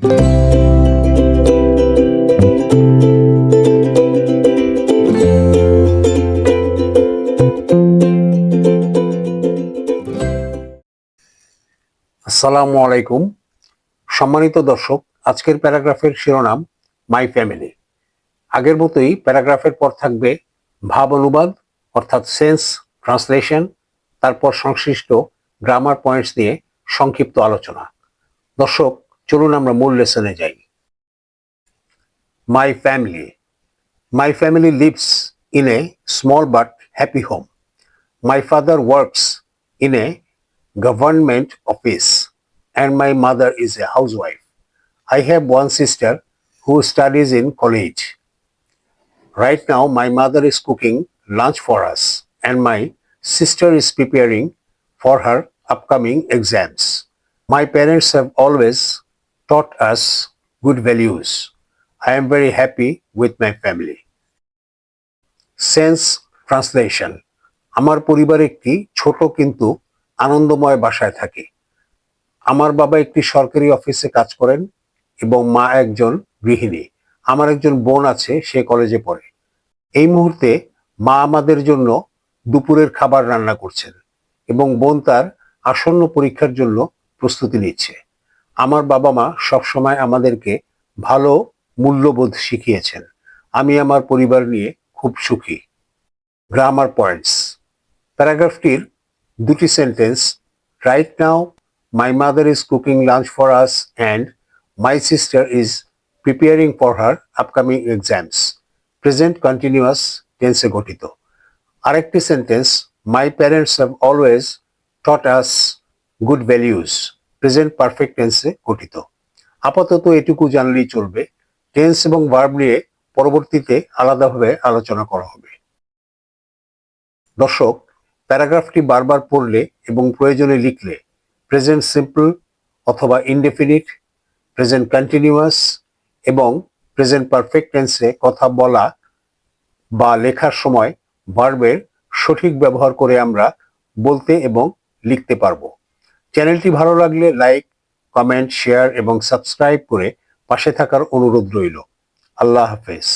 আসসালামু আলাইকুম। সম্মানিত দর্শক, আজকের প্যারাগ্রাফের শিরোনাম মাই ফ্যামিলি আগের মতোই প্যারাগ্রাফের পর থাকবে ভাব অনুবাদ, অর্থাৎ সেন্স, ট্রান্সলেশন, তারপর সংশ্লিষ্ট গ্রামার পয়েন্টস নিয়ে সংক্ষিপ্ত আলোচনা। দর্শক চলুন আমরা মূল লেসনে যাই my family my family lives in a small but happy home my father works in a government office and my mother is a housewife. I have one sister who studies in college. Right now, my mother is cooking lunch for us and my sister is preparing for her upcoming exams. My parents have always taught us good values. I am very happy with my family. Sense translation আমার পরিবার একটি ছোট কিন্তু আনন্দময় বাসায় থাকে। আমার বাবা একটি সরকারি অফিসে কাজ করেন এবং মা একজন গৃহিণী। আমার একজন বোন আছে, সে কলেজে পড়ে। এই মুহূর্তে মা আমাদের জন্য দুপুরের খাবার রান্না করছেন এবং বোন তার আসন্ন পরীক্ষার জন্য প্রস্তুতি নিচ্ছে। আমার বাবা মা সবসময় আমাদেরকে ভালো মূল্যবোধ শিখিয়েছেন। আমি আমার পরিবার নিয়ে খুব সুখী। গ্রামার পয়েন্টস প্যারাগ্রাফটির দুটি sentence right now my mother is cooking lunch for us and my sister is preparing for her upcoming exams present continuous টেন্সে গঠিত। আরেকটি sentence my parents have always taught us good values present perfect টেন্সে গঠিত। আপাতত এটুকু জানলেই চলবে। Tense এবং ভার্ব নিয়ে পরবর্তীতে আলাদাভাবে আলোচনা করা হবে। দর্শক, প্যারাগ্রাফটি বারবার পড়লে এবং প্রয়োজনে লিখলে প্রেজেন্ট সিম্পল অথবা ইনডেফিনিট প্রেজেন্ট কন্টিনিউয়াস এবং প্রেজেন্ট পারফেক্ট টেন্সে কথা বলা বা লেখার সময় ভার্বের সঠিক ব্যবহার করে আমরা বলতে এবং লিখতে পারব। চ্যানেলটি ভালো লাগলে লাইক, কমেন্ট, শেয়ার এবং সাবস্ক্রাইব করে পাশে থাকার অনুরোধ রইল। আল্লাহ হাফেজ।